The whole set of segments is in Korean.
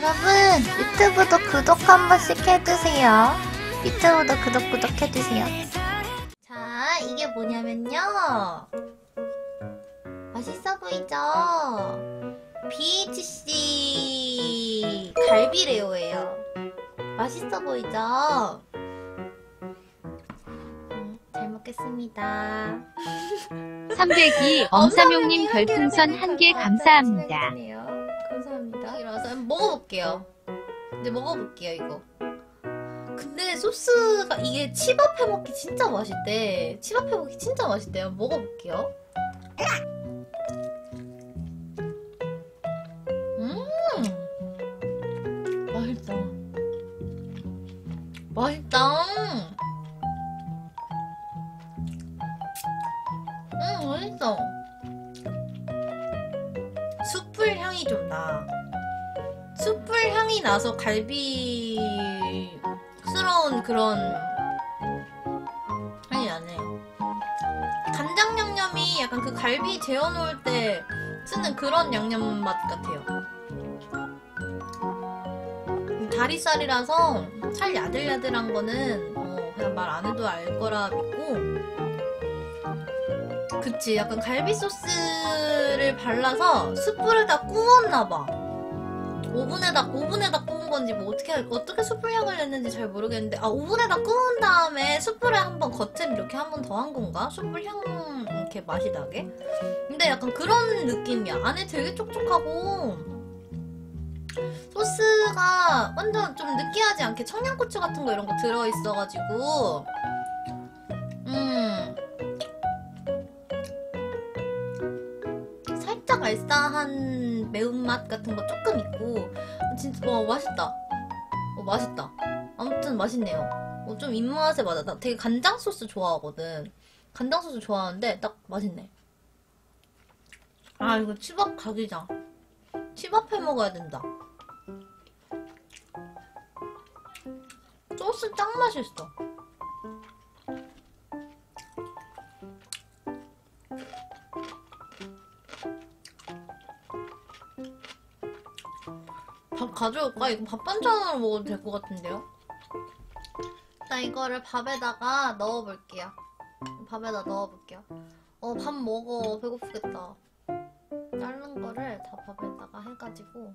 여러분 유튜브도 구독 한 번씩 해주세요. 유튜브도 구독 구독 해주세요. 자 이게 뭐냐면요. 맛있어 보이죠? BHC 갈비레오예요. 맛있어 보이죠? 음, 잘 먹겠습니다. 302 엄삼용님 별풍선 한 개 감사합니다. 감사합니다. 한번 먹어볼게요. 이제 먹어볼게요 이거. 근데 소스가 이게 치밥 해먹기 진짜 맛있대. 치밥 해먹기 진짜 맛있대 요. 먹어볼게요. 음, 맛있다. 맛있다. 음, 맛있어. 숯불 향이 좀 나. 숯불 향이 나서 갈비스러운 그런 향이 나네. 간장 양념이 약간 그 갈비 재워놓을 때 쓰는 그런 양념 맛 같아요. 음, 다리살이라서 살 야들야들한 거는 어, 그냥 말 안 해도 알 거라 믿고 그치 약간 갈비 소스를 발라서 숯불에다 구웠나봐 오븐에다 오븐에다 구운 건지 뭐 어떻게 어떻게 숯불 향을 냈는지 잘 모르겠는데 아 오븐에다 구운 다음에 숯불에 한번 겉을 이렇게 한 번 더 한 건가? 숯불 향 이렇게 맛이 나게? 근데 약간 그런 느낌이야. 안에 되게 촉촉하고 소스가 완전 좀 느끼하지 않게 청양고추 같은 거 이런 거 들어있어가지고 음 살짝 알싸한 매운맛 같은 거 조금 있고 진짜 와 맛있다. 어 맛있다. 아무튼 맛있네요. 어, 좀 입맛에 맞아. 나 되게 간장 소스 좋아하거든. 간장 소스 좋아하는데 딱 맛있네. 아 이거 치밥 각이자 치밥 해 먹어야 된다. 소스 짱 맛있어 밥 가져올까? 이거 밥 반찬으로 먹어도 될 것 같은데요? 나 이거를 밥에다가 넣어볼게요. 밥에다 넣어볼게요. 어, 밥 먹어. 배고프겠다. 자른 거를 다 밥에다가 해가지고.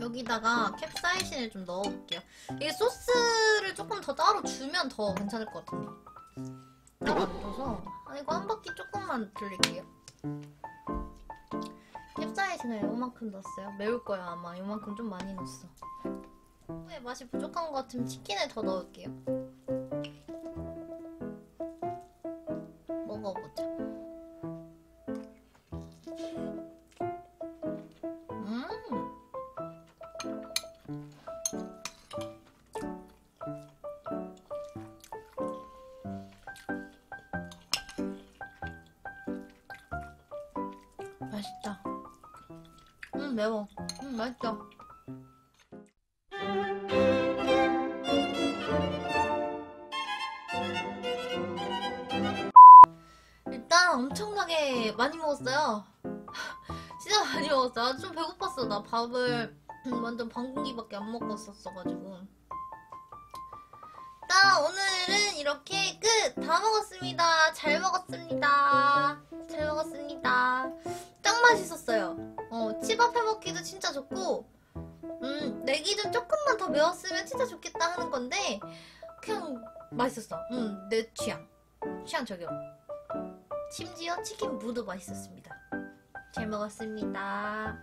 여기다가 캡사이신을 좀 넣어볼게요. 이게 소스를 조금 더 따로 주면 더 괜찮을 것 같은데. 줘서. 아, 이거 한 바퀴 조금만 돌릴게요. 캡사이신을 요만큼 넣었어요. 매울 거야 아마. 요만큼 좀 많이 넣었어. 후에 맛이 부족한 것 같으면 치킨을 더 넣을게요. 맛있다. 음 매워. 음 맛있다. 일단 엄청나게 많이 먹었어요. 진짜 많이 먹었어. 아, 좀 배고팠어. 나 밥을 완전 반 공기밖에 안 먹었었어가지고. 일단 오늘은 이렇게 끝! 다 먹었습니다. 잘 먹었습니다. 잘 먹었습니다. 짱 맛있었어요. 어, 치밥 해먹기도 진짜 좋고, 음, 내 기준 조금만 더 매웠으면 진짜 좋겠다 하는 건데, 그냥 맛있었어. 음, 내 취향. 취향 저격. 심지어 치킨 무도 맛있었습니다. 잘 먹었습니다.